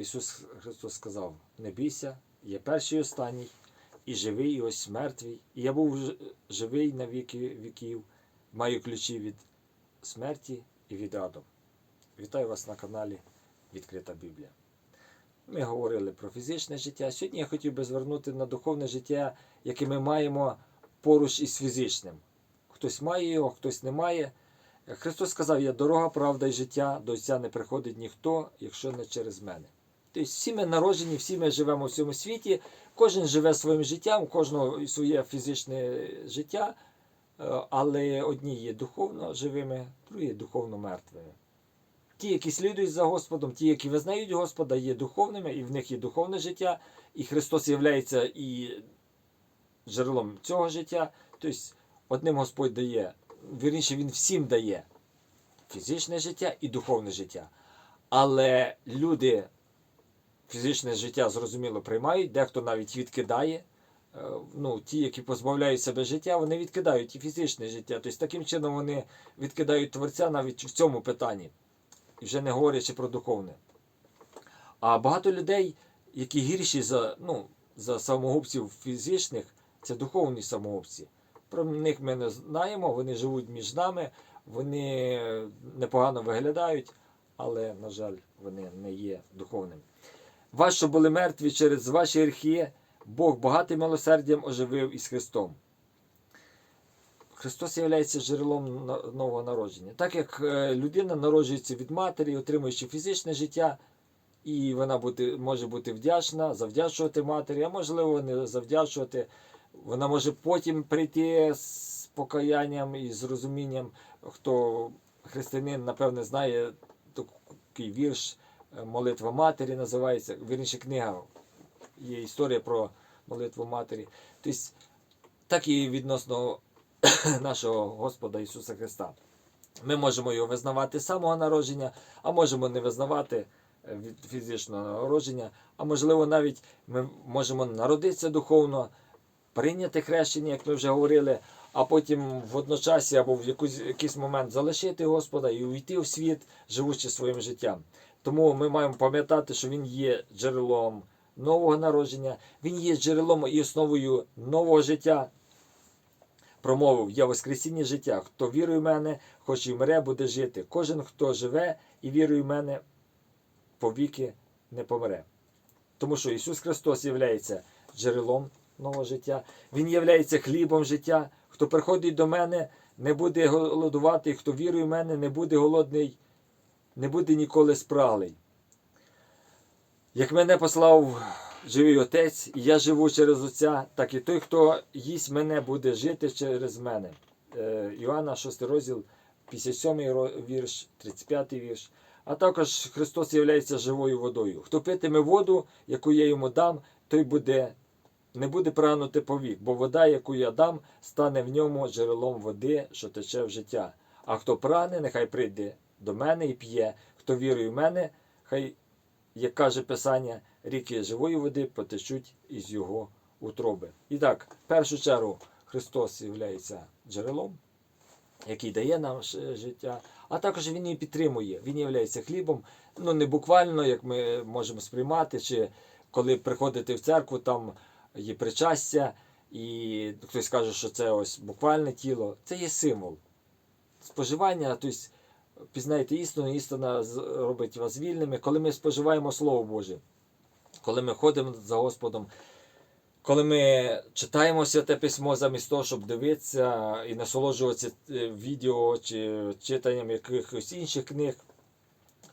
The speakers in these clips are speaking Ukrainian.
Ісус Христос сказав: не бійся, я перший і останній, і живий, і ось мертвий. І я був живий на віки віків, маю ключі від смерті і від аду. Вітаю вас на каналі Відкрита Біблія. Ми говорили про фізичне життя. Сьогодні я хотів би звернути на духовне життя, яке ми маємо поруч із фізичним. Хтось має його, хтось не має. Христос сказав: Я дорога, правда і життя, до Отця не приходить ніхто, якщо не через мене. Тобто всі ми народжені, всі ми живемо в цьому світі, кожен живе своїм життям, у кожного своє фізичне життя, е, але одні є духовно живими, другі духовно мертвими. Ті, які слідують за Господом, ті, які визнають Господа, є духовними, і в них є духовне життя, і Христос є і джерелом цього життя. Тобто одним Господь дає, вірніше, Він всім дає фізичне життя і духовне життя. Але люди фізичне життя зрозуміло приймають, дехто навіть відкидає. Е, Ну, ті, які позбавляють себе життя, вони відкидають і фізичне життя. Тобто таким чином вони відкидають Творця навіть в цьому питанні, вже не говорячи про духовне. А багато людей, які гірші за, ну, за самогубців фізичних, це духовні самогубці. Про них ми не знаємо, вони живуть між нами, вони непогано виглядають, але, на жаль, вони не є духовними. Вас, що були мертві через ваші гріхи, Бог багатим милосердям оживив із Христом. Христос є джерелом нового народження. Так як е, людина народжується від матері, отримуючи фізичне життя, і вона бути, може бути вдячна, завдячувати матері, а можливо, не завдячувати. Вона може потім прийти з покаянням і з розумінням, хто християнин, напевне, знає такий вірш Молитва Матері називається, вірніше книга. Є історія про молитву Матері. Тобто, так і відносно нашого Господа Ісуса Христа. Ми можемо його визнавати з самого народження, а можемо не визнавати е, від фізичного народження, а можливо, навіть ми можемо народитися духовно, прийняти хрещення, як ми вже говорили, а потім в одночасі або в якийсь момент залишити Господа і уйти в світ, живучи своїм життям. Тому ми маємо пам'ятати, що Він є джерелом нового народження, Він є джерелом і основою нового життя. Промовив я Воскресіння життя. Хто вірує в мене, хоч і вмре, буде жити. Кожен, хто живе і вірує в мене, повіки не помре. Тому що Ісус Христос є джерелом нового життя, Він є хлібом життя. Хто приходить до мене, не буде голодувати, хто вірує в мене, не буде голодний, не буде ніколи спраглий. Як мене послав живий Отець, і я живу через Отця, так і той, хто їсть мене, буде жити через мене. Е, Іоанна 6 розділ, 57 ро- вірш, 35 вірш. А також Христос є живою водою. Хто питиме воду, яку я йому дам, той буде, не буде прагнути повік, бо вода, яку я дам, стане в ньому джерелом води, що тече в життя. А хто прагне, нехай прийде до мене і п'є. Хто вірує в мене, хай як каже Писання, ріки живої води потечуть із його утроби. І так, в першу чергу, Христос є джерелом, який дає нам життя, а також Він її підтримує. Він є хлібом, ну не буквально, як ми можемо сприймати, чи коли приходите в церкву, там є причастя, і хтось каже, що це ось буквальне тіло. Це є символ. Споживання, тобто пізнаєте істину, істина робить вас вільними. Коли ми споживаємо Слово Боже, коли ми ходимо за Господом, коли ми читаємо святе письмо замість того, щоб дивитися і насолоджуватися е, відео чи читанням якихось інших книг,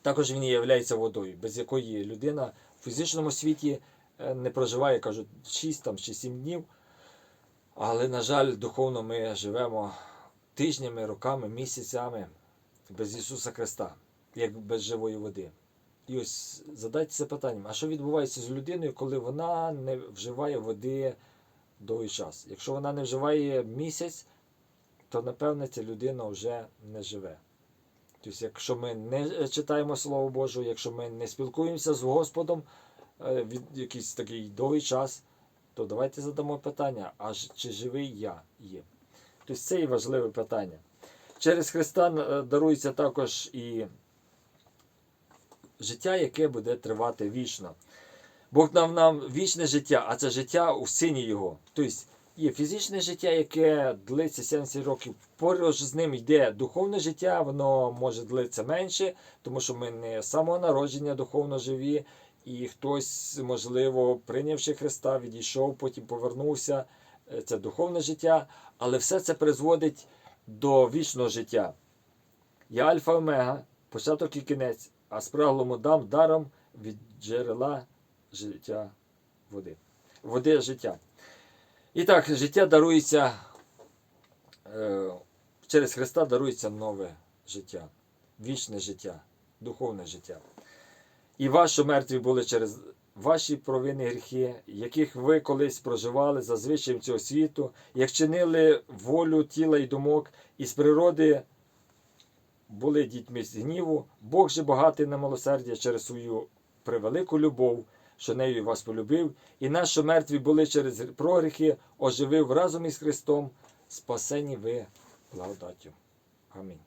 також він є водою, без якої людина в фізичному світі е, не проживає, кажуть, 6 там, чи 7 днів. Але, на жаль, духовно ми живемо тижнями, роками, місяцями без Ісуса Христа, як без живої води. І ось задайтеся питанням, а що відбувається з людиною, коли вона не вживає води довгий час? Якщо вона не вживає місяць, то напевне ця людина вже не живе. Тобто, якщо ми не читаємо Слово Боже, якщо ми не спілкуємося з Господом е, від якийсь такий довгий час, то давайте задамо питання, а чи живий я є? Тобто це і важливе питання. Через Христа е, дарується також і життя, яке буде тривати вічно. Бог дав нам вічне життя, а це життя у сині Його. Тобто є фізичне життя, яке длиться 70 років. Поруч з ним йде духовне життя, воно може длитися менше, тому що ми не з самого народження духовно живі, і хтось, можливо, прийнявши Христа, відійшов, потім повернувся. Е, Це духовне життя, але все це призводить до вічного життя. Я Альфа Омега, початок і кінець, а спраглому дам даром від джерела життя води. Води життя. І так, життя дарується е, через Христа дарується нове життя, вічне життя, духовне життя. І що мертві були через ваші провини гріхи, яких ви колись проживали за звичаєм цього світу, як чинили волю тіла і думок, і з природи були дітьми з гніву, Бог же багатий на милосердя через свою превелику любов, що нею вас полюбив, і що мертві були через прогріхи, оживив разом із Христом, спасені ви благодаттю. Амінь.